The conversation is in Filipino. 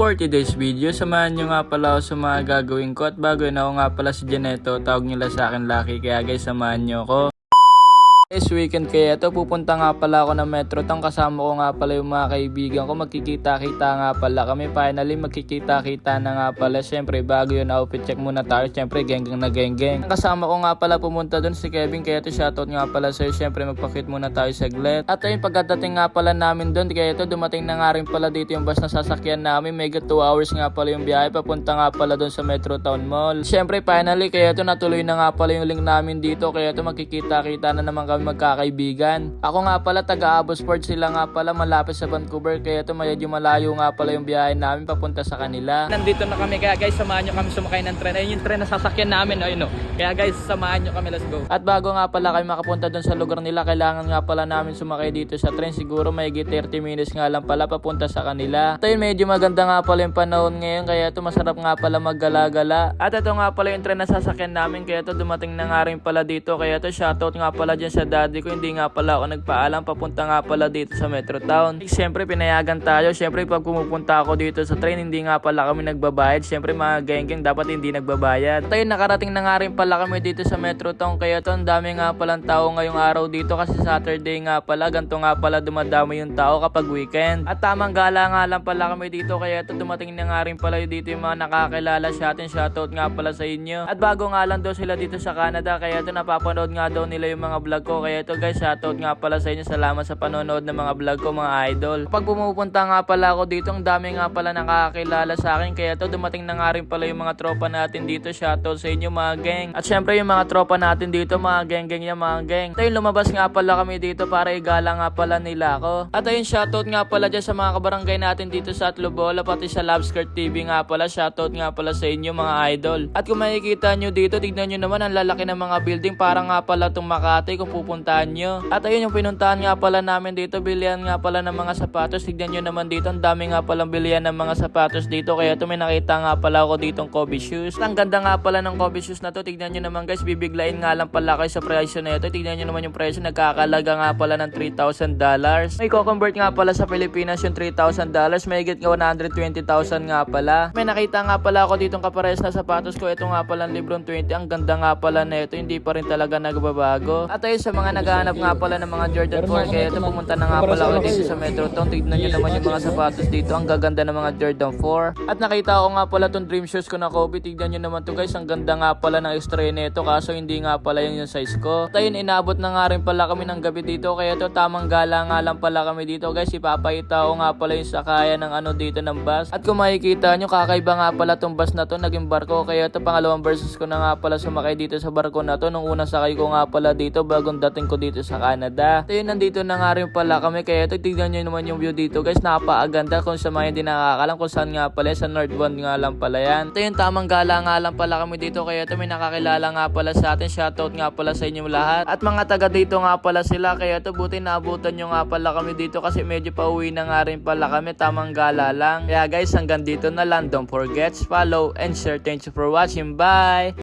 For today's video, samahan nyo nga pala ako sa mga gagawin ko. At bago yun ako nga pala si Janeto, tawag nila sa akin Lucky. Kaya guys samahan nyo ako. This weekend kaya ito, pupunta nga pala ako ng Metro Town kasama ko nga pala yung mga kaibigan ko. Magkikita-kita nga pala kami. Finally, magkikita-kita na nga pala. Siyempre, bago yun, outfit check muna tayo. Siyempre, genggang na genggeng. Kasama ko nga pala pumunta dun si Kevin. Kaya ito, shoutout nga pala sa'yo. Siyempre, magpakit muna tayo saglit. At ayun, pagkadating nga pala namin dun, kaya ito, dumating na nga rin pala dito yung bus na sasakyan namin. Mega 2 hours nga pala yung biyahe. Papunta nga pala dun sa Metro Town Mall. Siyempre, finally, kaya ito, natuloy na nga pala yung link namin dito. Kaya ito, magkikita-kita na naman kami magkakaibigan. Ako nga pala, taga Abosport sila nga pala, malapit sa Vancouver. Kaya ito, medyo malayo nga pala yung biyahe namin papunta sa kanila. Nandito na kami, kaya guys, samahan nyo kami sumakay ng tren. Ayun yung tren na sasakyan namin, ayun o. Kaya guys, samahan nyo kami, let's go. At bago nga pala kayo makapunta dun sa lugar nila, kailangan nga pala namin sumakay dito sa tren. Siguro may 30 minutes nga lang pala papunta sa kanila. At ayun, medyo maganda nga pala yung panahon ngayon, kaya ito masarap nga pala maggala-gala. At ito nga pala yung tren na sasakyan namin, kaya ito dumating na nga rin pala dito. Kaya ito shoutout nga pala dyan sa daddy ko, hindi nga pala ako nagpaalam, papunta nga pala dito sa Metro Town. Siyempre, pinayagan tayo. Siyempre, pag pumupunta ako dito sa train, hindi nga pala kami nagbabayad. Siyempre, mga geng-geng dapat hindi nagbabayad. At ayun, nakarating na nga rin pala kami dito sa Metro Town. Kaya to, ang dami nga palang tao ngayong araw dito kasi Saturday nga pala. Ganto nga pala dumadami yung tao kapag weekend. At tamang gala nga lang pala kami dito. Kaya to, dumating na nga rin pala dito yung mga nakakilala sa atin. Shoutout nga pala sa inyo. At bago nga lang daw sila dito sa Canada. Kaya to, napapanood nga daw nila yung mga vlog ko. Kaya to guys, shoutout nga pala sa inyo. Salamat sa panonood ng mga vlog ko mga idol. Kapag pumupunta nga pala ako dito, ang dami nga pala nakakakilala sa akin. Kaya to, dumating na nga rin pala yung mga tropa natin dito. Shoutout sa inyo mga geng. At syempre yung mga tropa natin dito, mga geng-geng yan mga geng. At ayun, lumabas nga pala kami dito para igala nga pala nila ako. At ayun, shoutout nga pala dyan sa mga kabarangay natin dito sa Atlobola, pati sa Loveskirt TV nga pala. Shoutout nga pala sa inyo mga idol. At kung makikita nyo dito, tignan nyo naman ang lalaki ng mga building. Para nga pala itong Makati kung pupuntahan nyo. At ayun, yung pinuntahan nga pala namin dito, bilihan nga pala ng mga sapatos. Tignan nyo naman dito, ang dami nga palang bilihan ng mga sapatos dito. Kaya ito may nakita nga pala ako ditong Kobe shoes. Ang ganda nga pala ng Kobe shoes na to. Tignan nyo naman guys, bibiglain nga lang pala kayo sa presyo na ito. Tignan nyo naman yung presyo, nagkakalaga nga pala ng $3,000. May ko-convert nga pala sa Pilipinas yung $3,000. May higit nga 120,000 nga pala. May nakita nga pala ako ditong kapares na sapatos ko. Ito nga pala ang librong 20. Ang ganda nga pala na ito. Hindi pa rin talaga nagbabago. At ayun sa mga naghahanap nga pala ng mga Jordan 4. Kaya ito pumunta na nga pala ako dito sa Metro Town. Tignan nyo naman yung mga sapatos dito. Ang gaganda ng mga Jordan 4. At nakita ko nga pala tong dream shoes ko na Kobe. Tignan nyo naman to guys. Ang ganda nga pala ng extra nito. Kaso hindi nga pala yun yung size ko. At ayun, inabot na nga rin pala kami ng gabi dito. Kaya ito tamang gala nga lang pala kami dito guys. Ipapakita ko nga pala yung sakaya ng ano dito ng bus. At kung makikita nyo, kakaiba nga pala tong bus na to. Naging barko. Kaya ito pangalawang versus ko na nga pala sumakay dito sa barko na to. Nung unang sakay ko nga pala dito bagong dating ko dito sa Canada. At ayun, nandito na nga rin pala kami. Kaya ito, tignan nyo naman yung view dito guys. Napakaganda kung sa mga hindi nakakalam kung saan nga pala. Sa Northbound nga lang pala yan. Ito yung tamang gala nga lang pala kami dito. Kaya ito may nakakilala nga pala sa atin. Shoutout nga pala sa inyong lahat. At mga taga dito nga pala sila. Kaya ito buti naabutan nyo nga pala kami dito. Kasi medyo pauwi na nga rin pala kami. Tamang gala lang. Kaya guys hanggang dito na lang. Don't forget follow and share. Thank you for watching. Bye!